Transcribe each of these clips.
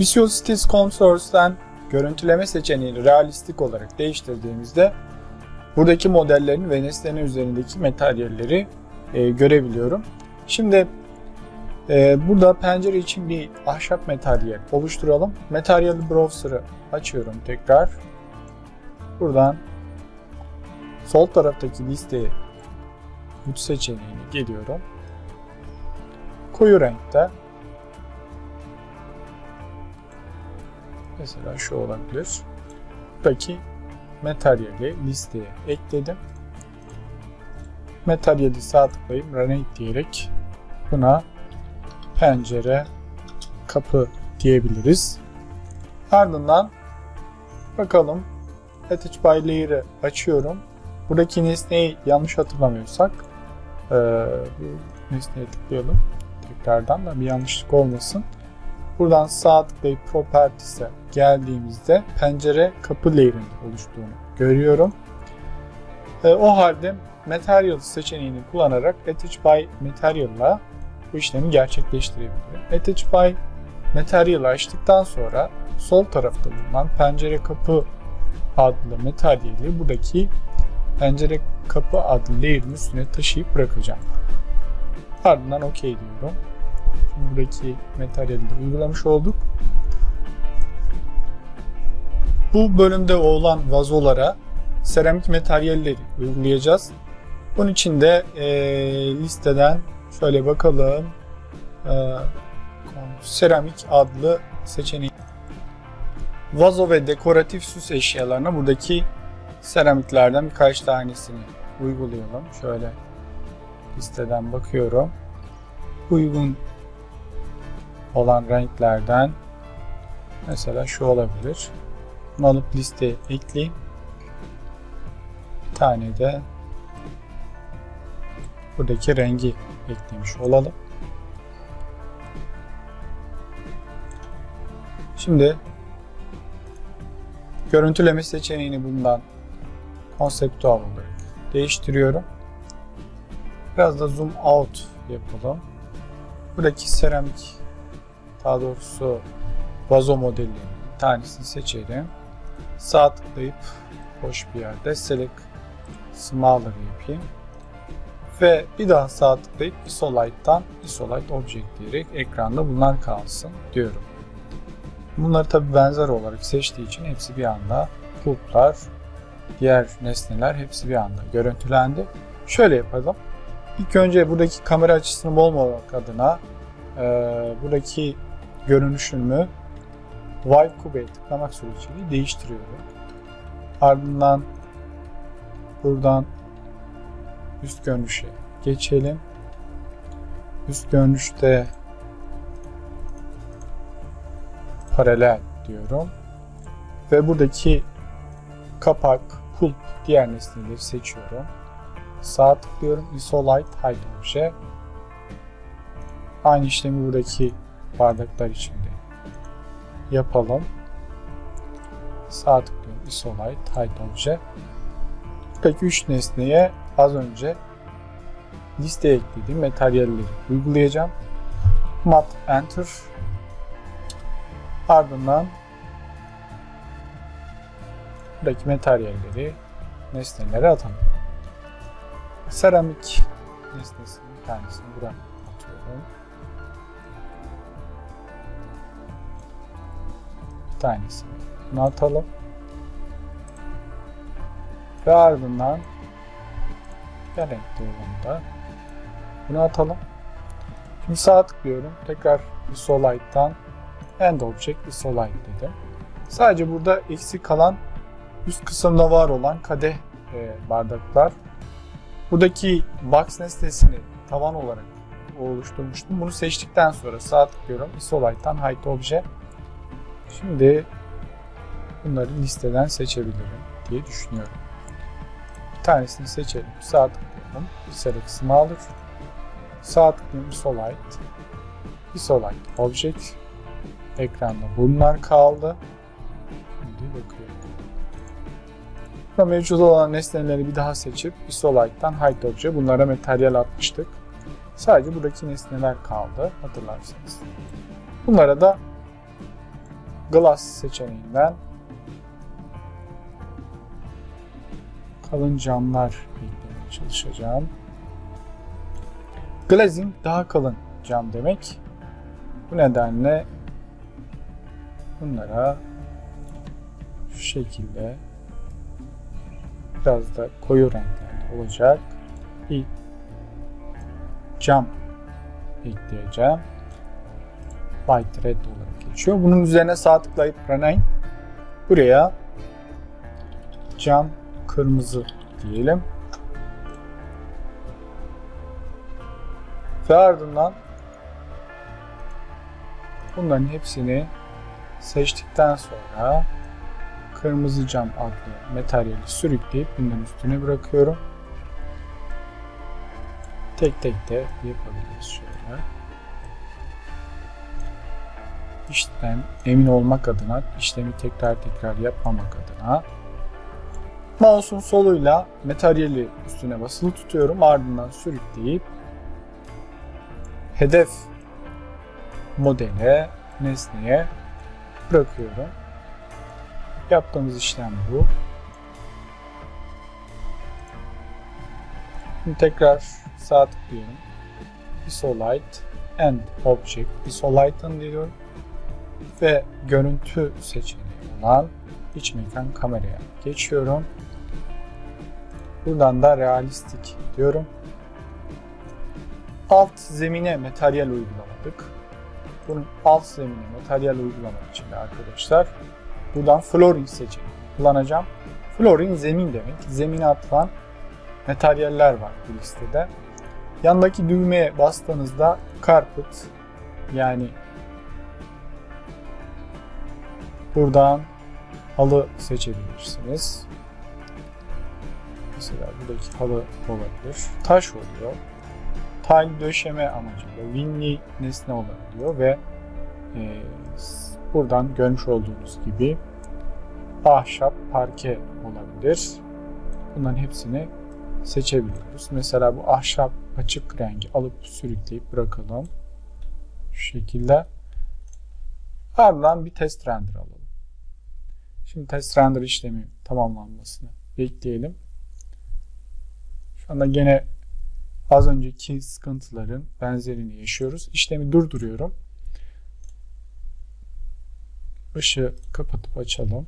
Visual Styles Consource'dan görüntüleme seçeneğini realistik olarak değiştirdiğimizde buradaki modellerin ve nesnenin üzerindeki materyalleri e, görebiliyorum. Şimdi e, burada pencere için bir ahşap materyal oluşturalım. Materyal Browser'ı açıyorum tekrar. Buradan sol taraftaki listeye bu seçeneğini geliyorum. Koyu renkte mesela şu olabilir. Buradaki materyali listeye ekledim. Materyali sağ tıklayıp Renate diyerek buna pencere kapı diyebiliriz. Ardından bakalım Attach by Layer'ı açıyorum. Buradaki nesneyi yanlış hatırlamıyorsak e, nesneye tıklayalım. Tekrardan da bir yanlışlık olmasın. Buradan sağ tıklayıp Properties'e geldiğimizde pencere kapı layer'ın oluştuğunu görüyorum. E, o halde Material seçeneğini kullanarak Attach by Material'la bu işlemi gerçekleştirebilirim. Attach by Material'ı açtıktan sonra sol tarafta bulunan pencere kapı adlı materyali buradaki pencere kapı adlı layer'ın üstüne taşıyıp bırakacağım. Ardından OK diyorum. Buradaki materyali uygulamış olduk. Bu bölümde olan vazolara seramik materyalleri uygulayacağız. Bunun için de e, listeden şöyle bakalım. E, seramik adlı seçeneği. Vazo ve dekoratif süs eşyalarına buradaki seramiklerden birkaç tanesini uygulayalım. Şöyle listeden bakıyorum. Uygun olan renklerden mesela şu olabilir. Bunu alıp listeye ekleyeyim. Bir tane de buradaki rengi eklemiş olalım. Şimdi görüntüleme seçeneğini bundan konseptual olarak değiştiriyorum. Biraz da zoom out yapalım. Buradaki seramik daha doğrusu vazo modelinin tanesini seçelim. Sağ tıklayıp boş bir yerde select smaller yapayım. Ve bir daha sağ tıklayıp Isolite'dan Isolite Object diyerek ekranda bunlar kalsın diyorum. Bunları tabi benzer olarak seçtiği için hepsi bir anda pulplar, diğer nesneler hepsi bir anda görüntülendi. Şöyle yapalım. İlk önce buradaki kamera açısını bozmamak adına e, buradaki görünüşümü Wipe Cube'ye tıklamak suretiyle değiştiriyorum. Ardından buradan üst görünüşe geçelim. Üst görünüşte paralel diyorum. Ve buradaki kapak, pulp diğer nesneleri seçiyorum. Sağ tıklıyorum. Isolite Hide Obje. Aynı işlemi buradaki bardaklar için de yapalım. Sağ tıklıyorum. Isolite Hide Obje. Buradaki 3 nesneye az önce listeye eklediğim materyalleri uygulayacağım. Mat Enter Ardından buradaki materyalleri nesnelere atalım. Seramik nesnesinin tanesini buraya atıyorum. Tanesini buna atalım. Ve ardından olanı da buna atalım. Şimdi sağ tıklıyorum. Tekrar Isolite'dan End Object Isolite dedim. Sadece burada eksik kalan üst kısımda var olan kadeh e, bardaklar. Buradaki box nesnesini tavan olarak oluşturmuştum. Bunu seçtikten sonra sağ tıklıyorum. Isolite'dan Hide Obje. Şimdi bunları listeden seçebilirim diye düşünüyorum. Bir tanesini seçelim. Sağ tıklıyorum. Select Smaller. Sağ tıklıyorum. Isolite. Isolite Object. Ekranda bunlar kaldı. Şimdi bakıyorum. Burada mevcut olan nesneleri bir daha seçip Isolite'dan Hide Obje bunlara materyal atmıştık. Sadece buradaki nesneler kaldı hatırlarsanız. Bunlara da Glass seçeneğinden kalın camlar eklemeye çalışacağım. Glazing daha kalın cam demek. Bu nedenle bunlara şu şekilde biraz da koyu renklerde olacak bir cam ekleyeceğim. White Red olarak geçiyor. Bunun üzerine sağ tıklayıp Rename buraya cam kırmızı diyelim. Ve ardından bunların hepsini seçtikten sonra kırmızı cam adlı materyali sürükleyip bunların üstüne bırakıyorum. Tek tek de yapabiliriz şöyle. İşten emin olmak adına, işlemi tekrar tekrar yapmamak adına mouse'un soluyla materyali üstüne basılı tutuyorum. Ardından sürükleyip hedef modele, nesneye bırakıyorum. Yaptığımız işlem bu. Şimdi tekrar sağ tıklıyorum. Isolate and Object. Isolate'ın diyorum. Ve görüntü seçeneği olan iç mekan kameraya geçiyorum. Buradan da realistik diyorum. Alt zemine materyal uygulamadık. Bunun alt zemine materyal uygulamak için de arkadaşlar buradan flooring seçeneği kullanacağım. Flooring zemin demek. Zemine atılan materyaller var bu listede. Yandaki düğmeye bastığınızda carpet yani buradan halı seçebilirsiniz. Mesela buradaki halı olabilir. Taş oluyor. Tile döşeme amacıyla winli nesne olabiliyor ve e, buradan görmüş olduğunuz gibi ahşap parke olabilir. Bunların hepsini seçebiliyoruz. Mesela bu ahşap açık rengi alıp sürükleyip bırakalım. Şu şekilde. Ardından bir test render alalım. Şimdi test render işlemi tamamlanmasını bekleyelim. Şu anda gene az önceki sıkıntıların benzerini yaşıyoruz. İşlemi durduruyorum. Işığı kapatıp açalım.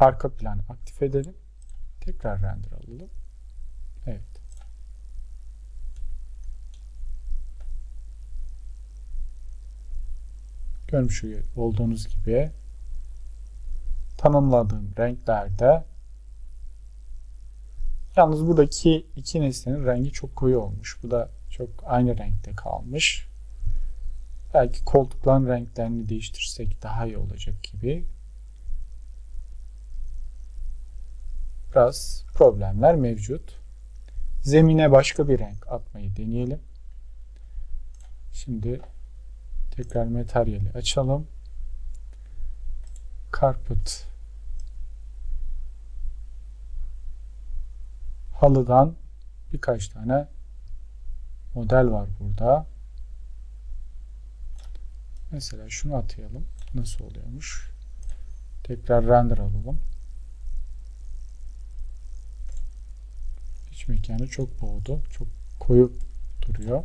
Arka planı aktif edelim. Tekrar render alalım. Görmüş olduğunuz gibi tanımladığım renklerde yalnız buradaki iki nesnenin rengi çok koyu olmuş. Bu da çok aynı renkte kalmış. Belki koltukların renklerini değiştirsek daha iyi olacak gibi. Biraz problemler mevcut. Zemine başka bir renk atmayı deneyelim. Şimdi tekrar materyali açalım. Carpet halıdan birkaç tane model var burada. Mesela şunu atayalım. Nasıl oluyormuş? Tekrar render alalım. İç mekanı çok boğdu. Çok koyu duruyor.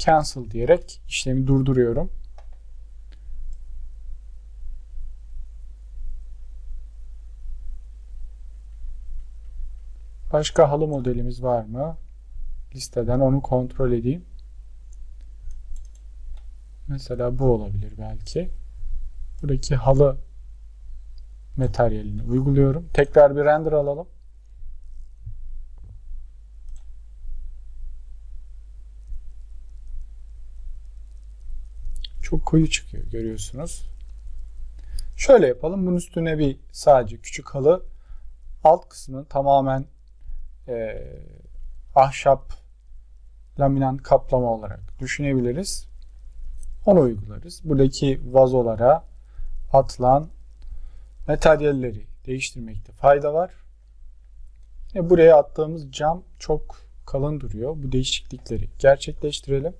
Cancel diyerek işlemi durduruyorum. Başka halı modelimiz var mı? Listeden onu kontrol edeyim. Mesela bu olabilir belki. Buradaki halı materyalini uyguluyorum. Tekrar bir render alalım. Çok koyu çıkıyor görüyorsunuz. Şöyle yapalım. Bunun üstüne bir sadece küçük halı alt kısmı tamamen e, ahşap laminant kaplama olarak düşünebiliriz. Onu uygularız. Buradaki vazolara atılan materyalleri değiştirmekte fayda var. E buraya attığımız cam çok kalın duruyor. Bu değişiklikleri gerçekleştirelim.